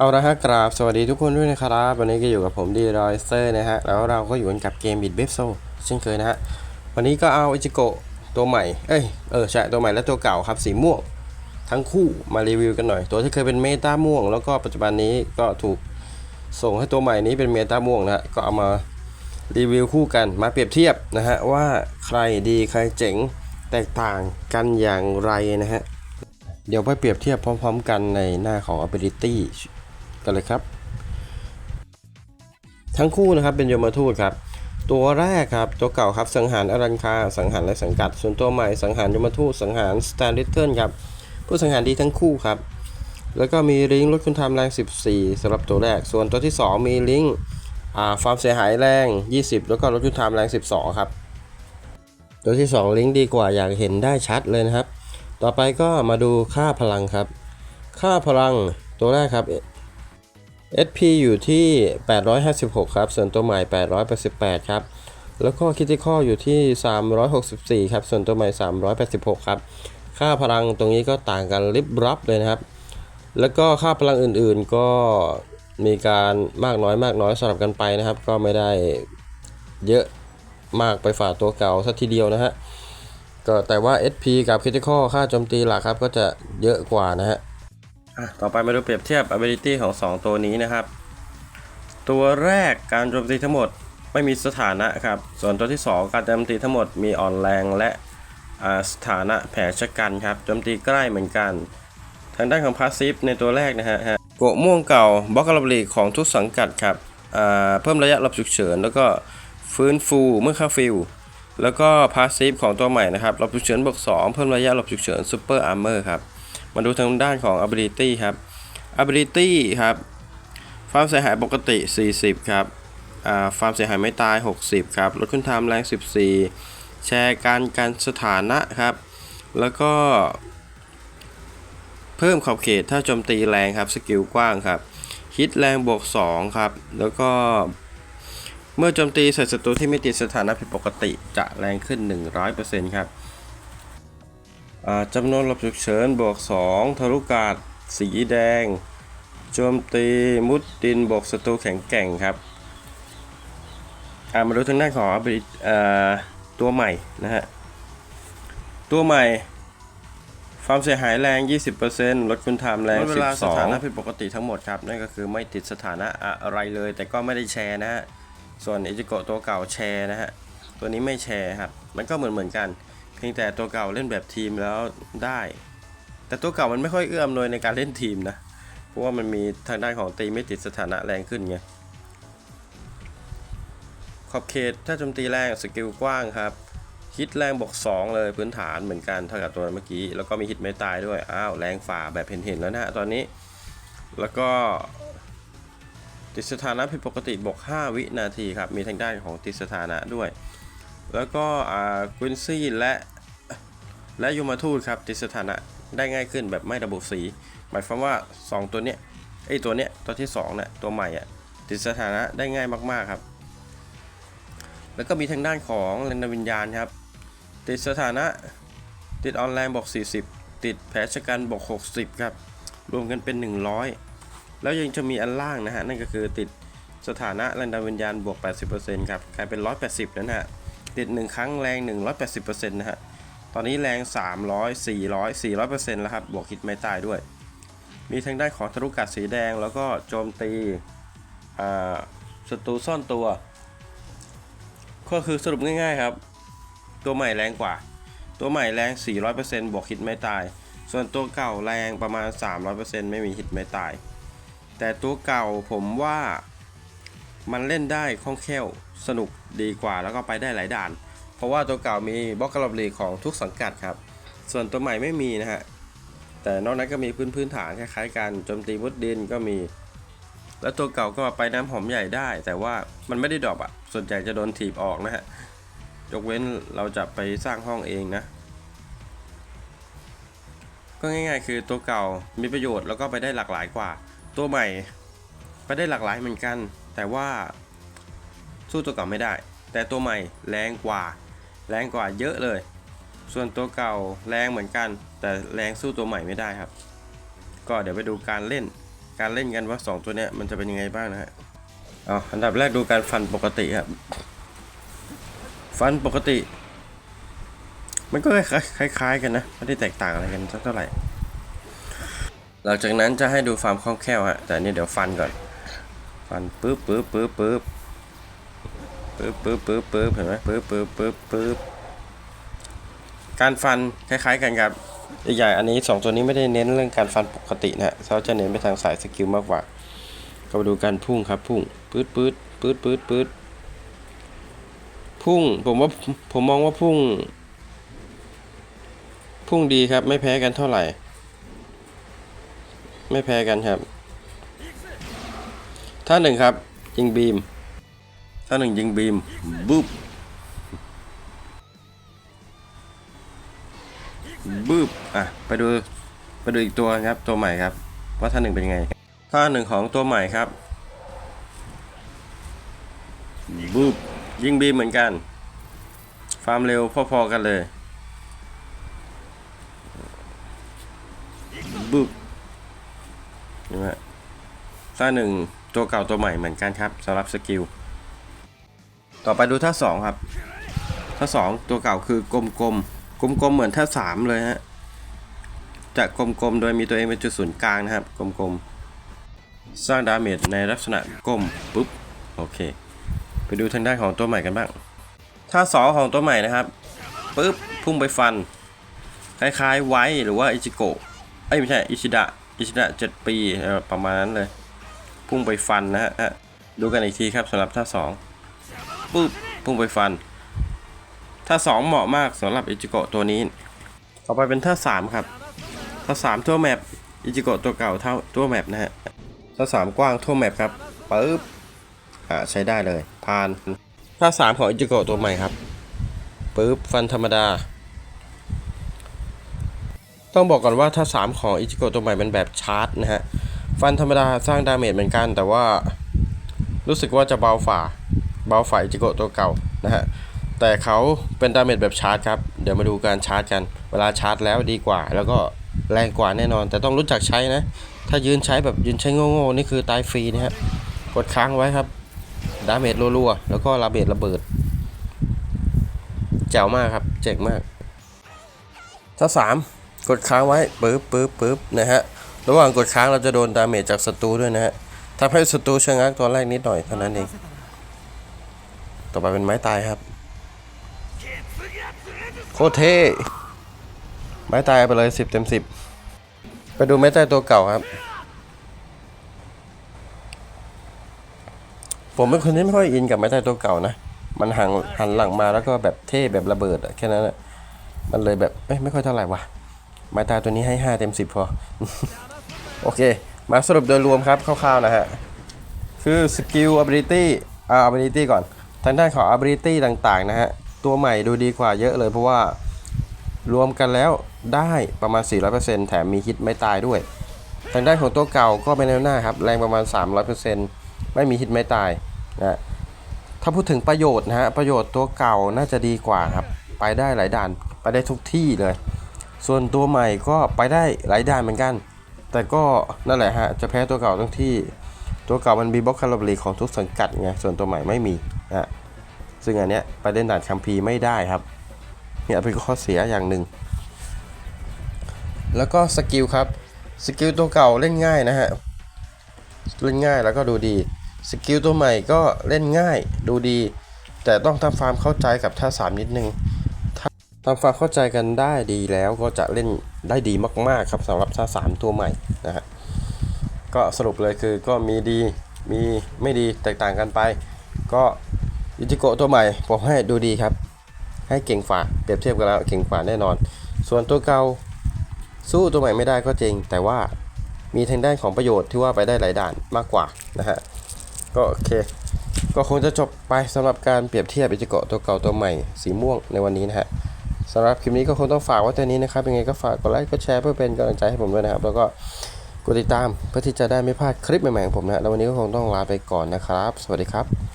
เอาละฮะกราบสวัสดีทุกคนด้วยนะครับวันนี้ก็อยู่กับผมดีรอยเซอร์นะฮะแล้วเราก็อยู่กันกับเกมบิดเบฟโซเช่นเคยนะฮะวันนี้ก็เอาอิจิโกะตัวใหม่เอ้ยเออใช่ตัวใหม่และตัวเก่าครับสีม่วงทั้งคู่มารีวิวกันหน่อย ตัวที่เคยเป็นเมตาม่วง แล้วก็ปัจจุบันนี้ก็ถูกส่งให้ตัวใหม่นี้เป็นเมตาม่วงนะฮะก็เอามารีวิวคู่กันมาเปรียบเทียบนะฮะว่าใครดีใครเจ๋งแตกต่างกันอย่างไรนะฮะเดี๋ยวไปเปรียบเทียบพร้อม ๆ กันในหน้าของ ability กันเลยครับ ทั้งคู่นะครับเป็นยมทูตครับ ตัวแรกครับตัวเก่าครับสังหารอรันคา สังหารและสังกัด ส่วนตัวใหม่สังหารยมทูตสังหารสแตนดิเทิลครับผู้สังหารดีทั้งคู่ครับ แล้วก็มีลิงก์ลดคุณทำแรง 14สำหรับตัวแรก ส่วนตัวที่ 2 มีลิงก์อ่าความเสียหายแรง 20 แล้วก็ลดคุณทำแรง 12 ครับตัวที่ 2 ลิงก์ดีกว่าอยากเห็นได้ชัดเลยนะครับ ต่อไปก็มาดูค่าพลังครับ ค่าพลังตัวแรกครับ SP อยู่ที่ 856 ครับ ส่วนตัวใหม่ 888 ครับ แล้วก็คิติคออยู่ที่ 364 ครับ ส่วนตัวใหม่ 386 ครับ ค่าพลังตรงนี้ก็ต่างกันลิบรับเลยนะครับ แล้วก็ค่าพลังอื่นๆก็มีการมากน้อยมากน้อยสลับกันไปนะครับ ก็ไม่ได้เยอะมากไปฝ่าตัวเก่าสัทีเดียวนะฮะ ก็แต่ว่า SP กับคิติคอค่าโจมตีหลักครับก็จะเยอะกว่านะฮะ อะต่อไปมาดูเปรียบเทียบ ability ของ 2 ตัวนี้นะครับ ตัวแรกการโจมตีทั้งหมดไม่มีสถานะครับ ส่วนตัวที่ 2 การโจมตีทั้งหมดมีอ่อนแรงและสถานะแผลชะกันครับโจมตีใกล้เหมือนกัน ทางด้านของพาสซีฟในตัวแรกนะฮะโกะม่วงเก่าบล็อกกระบลีของทุกสังกัดครับเพิ่มระยะหลบฉุกเฉิน แล้วก็ฟื้นฟูเมื่อเข้าฟิลแล้วก็พาสซีฟของตัวใหม่นะครับหลบฉุกเฉินบวก2เพิ่มระยะหลบฉุกเฉินซูเปอร์อาร์เมอร์ครับ มาดูทางด้านของ ability ครับ ability ครับความเสียหายปกติ 40 ครับความเสียหายไม่ตาย 60 ครับ ลดคุณทามแรง 14 แชร์การการสถานะครับ แล้วก็ เพิ่มขอบเขตถ้าโจมตีแรงครับ สกิลกว้างครับ ฮิตแรงบวก 2 ครับ แล้วก็ เมื่อโจมตีใส่ศัตรูที่ไม่ติดสถานะผิดปกติจะแรงขึ้น 100%ครับ จำนวนหลบฉุกเฉินบวก 2ทะลุกาดสีแดง โจมตีมุดดินบวกศัตรูแข็งแกร่งครับอ่ามาดูทางด้านของ ability อ่าตัวใหม่นะฮะ ตัวใหม่ความเสียหายแรง 20%ลดคุณทามแรง 12เวลาสถานะผิดปกติทั้งหมดครับ นั่นก็คือไม่ติดสถานะอะไรเลย แต่ก็ไม่ได้แชร์นะฮะ ส่วนเอจิโกะตัวเก่าแชร์นะฮะ ตัวนี้ไม่แชร์ครับ มันก็เหมือนเหมือนกัน เพียงแต่ตัวเก่าเล่นแบบทีมแล้วได้ แต่ตัวเก่ามันไม่ค่อยเอื้ออำนวยในการเล่นทีมนะ เพราะว่ามันมีทางด้านของตีไม่ติดสถานะแรงขึ้นไง ขอบเขตถ้าโจมตีแรงสกิลกว้างครับฮิตแรงบวก2เลยพื้นฐานเหมือนกันเท่ากับตัวเมื่อกี้ แล้วก็มีฮิตไม่ตายด้วย อ้าว แรงฝ่าแบบเห็นๆแล้วนะฮะตอนนี้ แล้วก็ ติดสถานะผิดปกติบวก5วินาทีครับ มีทางด้านของติดสถานะด้วย แล้วก็อ่าควินซี่และและยมทูตครับติดสถานะได้ง่ายขึ้นแบบไม่ระบุสี หมายความว่า 2 ตัวเนี้ยไอตัวเนี้ยตัวที่2เนี่ยตัวใหม่อะติดสถานะได้ง่ายมากๆครับ แล้วก็มีทางด้านของเรนวิญญาณครับ ติดสถานะติดออนไลน์บอก 40 ติดแผลชะกันบอก 60 ครับ รวมกันเป็น 100 แล้วยังจะมีอันล่างนะฮะ นั่นก็คือติดสถานะแรงดันวิญญาณบวก 80%ครับกลายเป็น 180แล้วนะฮะ ติด 1 ครั้งแรง 180%นะฮะ ตอนนี้แรง 300 400 400%แล้วครับ บวกคิดไม่ตายด้วย มีทางด้านของทะลุกัดสีแดงแล้วก็โจมตีอ่าศัตรูซ่อนตัว ก็คือสรุปง่ายๆครับ ตัวใหม่แรงกว่า ตัวใหม่แรง 400%บวกฮิตไม่ตาย ส่วนตัวเก่าแรงประมาณ 300%ไม่มีฮิตไม่ตาย แต่ตัวเก่าผมว่า มันเล่นได้คล่องแคล่วสนุกดีกว่าแล้วก็ไปได้หลายด่าน เพราะว่าตัวเก่ามีบล็อกกระบลีของทุกสังกัดครับ ส่วนตัวใหม่ไม่มีนะฮะแต่นอกนั้นก็มีพื้นพื้นฐานคล้ายๆกันโจมตีมุดดินก็มี แล้วตัวเก่าก็ไปน้ำหอมใหญ่ได้ แต่ว่ามันไม่ได้ดรอปอะส่วนใหญ่จะโดนถีบออกนะฮะยกเว้นเราจะไปสร้างห้องเองนะ ก็ง่ายๆ คือตัวเก่ามีประโยชน์แล้วก็ไปได้หลากหลายกว่า ตัวใหม่ไปได้หลากหลายเหมือนกันแต่ว่าสู้ตัวเก่าไม่ได้ แต่ตัวใหม่แรงกว่า แรงกว่าเยอะเลย ส่วนตัวเก่าแรงเหมือนกัน แต่แรงสู้ตัวใหม่ไม่ได้ครับ ก็เดี๋ยวไปดูการเล่น การเล่นกันว่า 2 ตัวเนี้ยมันจะเป็นยังไงบ้างนะฮะอาอันดับแรกดูการฟันปกติครับ ฟันปกติ มันก็คล้ายๆกันนะ ไม่ได้แตกต่างอะไรกันสักเท่าไหร่ หลังจากนั้นจะให้ดูความคล่องแคล่วฮะ แต่นี่เดี๋ยวฟันก่อน ฟันปึ๊บปึ๊บปึ๊บปึ๊บปึ๊บปึ๊บปึ๊บปึ๊บเห็นไหมปึ๊บปึ๊บปึ๊บปึ๊บการฟันคล้ายๆกันครับใหญ่ๆอันนี้สองตัวนี้ไม่ได้เน้นเรื่องการฟันปกตินะฮะเขาจะเน้นไปทางสายสกิลมากกว่าก็มาดูการพุ่งครับพุ่งปื๊ดปื๊ดปื๊ดปื๊ดปื๊ดพุ่งผมว่าผมมองว่าพุ่ง พุ่งดีครับไม่แพ้กันเท่าไหร่ ไม่แพ้กันครับ ท่าหนึ่งครับ ยิงบีม ท่าหนึ่งยิงบีมบุ๊บบุ๊บอะ ไปดู ไปดูอีกตัวครับ ตัวใหม่ครับ ว่าท่าหนึ่งเป็นยังไง ท่าหนึ่งของตัวใหม่ครับบุ๊บยิงบีมเหมือนกันความเร็วพอๆกันเลยบุ๊บเห็นไหมท่าหนึ่งตัวเก่าตัวใหม่เหมือนกันครับสำหรับสกิล ต่อไปดูท่าสองครับ ท่าสองตัวเก่าคือกลมๆ กลมๆ เหมือนท่าสามเลยฮะ จะกลมๆ โดยมีตัวเองเป็นจุดศูนย์กลางนะครับ กลมๆ สร้างดาเมจในลักษณะกลมปุ๊บ โอเค ไปดูทางด้านของตัวใหม่กันบ้าง ท่าสองของตัวใหม่นะครับปุ๊บ พุ่งไปฟัน คล้ายๆไว้หรือว่าอิจิโกะเอ้ยไม่ใช่ อิชิดะ อิชิดะเจ็ดปีประมาณนั้นเลย พุ่งไปฟันนะฮะดูกันอีกทีครับสำหรับท่าสองปุ๊บพุ่งไปฟัน ท่าสองเหมาะมากสำหรับอิจิโกะตัวนี้ ต่อไปเป็นท่าสามครับ ท่าสามทั่วแมปอิจิโกะตัวเก่าเท่าทั่วแมปนะฮะท่าสามกว้างทั่วแมปครับปึ๊บอ่าใช้ได้เลยผ่านท่าสามของอิจิโกะตัวใหม่ครับปึ๊บฟันธรรมดา ต้องบอกก่อนว่าท่าสามของอิจิโกะตัวใหม่เป็นแบบชาร์จนะฮะ ฟันธรรมดาสร้างดาเมจเหมือนกัน แต่ว่ารู้สึกว่าจะเบาฝ่า เบาฝ่าอิจิโกตัวเก่านะฮะ แต่เขาเป็นดาเมจแบบชาร์จครับ เดี๋ยวมาดูการชาร์จกัน เวลาชาร์จแล้วดีกว่า แล้วก็แรงกว่าแน่นอน แต่ต้องรู้จักใช้นะ ถ้ายืนใช้แบบยืนใช้โง่ๆนี่คือตายฟรีนะฮะ กดค้างไว้ครับ ดาเมจรัวๆ แล้วก็ระเบิดระเบิด แจ๋วมากครับ เจ๋งมากถ้าสามกดค้างไว้ปึ๊บปึ๊บปึ๊บนะฮะ ระหว่างกดค้างเราจะโดนดาเมจจากศัตรูด้วยนะฮะทำให้ศัตรูชะงักตัวแรกนิดหน่อยเท่านั้นเอง ต่อไปเป็นไม้ตายครับ โคตรเท่ ไม้ตายไปเลยสิบเต็มสิบไปดูไม้ตายตัวเก่าครับ ผมเป็นคนที่ไม่ค่อยอินกับไม้ตายตัวเก่านะ มันหันหันหลังมาแล้วก็แบบเท่แบบระเบิดแค่นั้นอะมันเลยแบบไม่ค่อยเท่าไหร่วะไม้ตายตัวนี้ให้ห้าเต็มสิบพอ โอเค มาสรุปโดยรวมครับคร่าวๆนะฮะ คือสกิล ability อ่า ability ก่อน ทางด้านของ ability ต่างๆนะฮะ ตัวใหม่ดูดีกว่าเยอะเลยเพราะว่ารวมกันแล้วได้ประมาณ 400%แถมมีฮิตไม่ตายด้วย ทางด้านของตัวเก่าก็เป็นแนวหน้าครับ แรงประมาณ 300%ไม่มีฮิตไม่ตายนะถ้าพูดถึงประโยชน์นะฮะ ประโยชน์ตัวเก่าน่าจะดีกว่าครับ ไปได้หลายด่าน ไปได้ทุกที่เลย ส่วนตัวใหม่ก็ไปได้หลายด่านเหมือนกัน แต่ก็นั่นแหละฮะ จะแพ้ตัวเก่าตรงที่ตัวเก่ามันมีบล็อกคาร์บรีของทุกสังกัดไง ส่วนตัวใหม่ไม่มีนะซึ่งอันเนี้ยไปเล่นด่านคัมภีไม่ได้ครับ เนี่ยเป็นข้อเสียอย่างหนึ่ง แล้วก็สกิลครับ สกิลตัวเก่าเล่นง่ายนะฮะ เล่นง่ายแล้วก็ดูดี สกิลตัวใหม่ก็เล่นง่ายดูดี แต่ต้องทำความเข้าใจกับท่าสามนิดนึงทำความเข้าใจกันได้ดีแล้วก็จะเล่น ได้ดีมาก ๆ ครับสำหรับท่าสามตัวใหม่นะฮะก็สรุปเลยคือก็มีดีมีไม่ดีแตกต่างกันไป ก็อิจิโกะตัวใหม่ผมให้ดูดีครับ ให้เก่งฝ่าเปรียบเทียบกันแล้วเก่งฝ่าแน่นอน ส่วนตัวเก่าสู้ตัวใหม่ไม่ได้ก็จริง แต่ว่ามีทางด้านของประโยชน์ที่ว่าไปได้หลายด่านมากกว่านะฮะก็โอเค ก็คงจะจบไปสำหรับการเปรียบเทียบอิจิโกะตัวเก่าตัวใหม่สีม่วงในวันนี้นะฮะ สำหรับคลิปนี้ก็คงต้องฝากไว้แต่นี้นะครับยังไงก็ฝากกดไลค์กดแชร์เพื่อเป็นกำลังใจให้ผมด้วยนะครับ แล้วก็กดติดตามเพื่อที่จะได้ไม่พลาดคลิปใหม่ๆของผมนะฮะแล้ววันนี้ก็คงต้องลาไปก่อนนะครับ สวัสดีครับ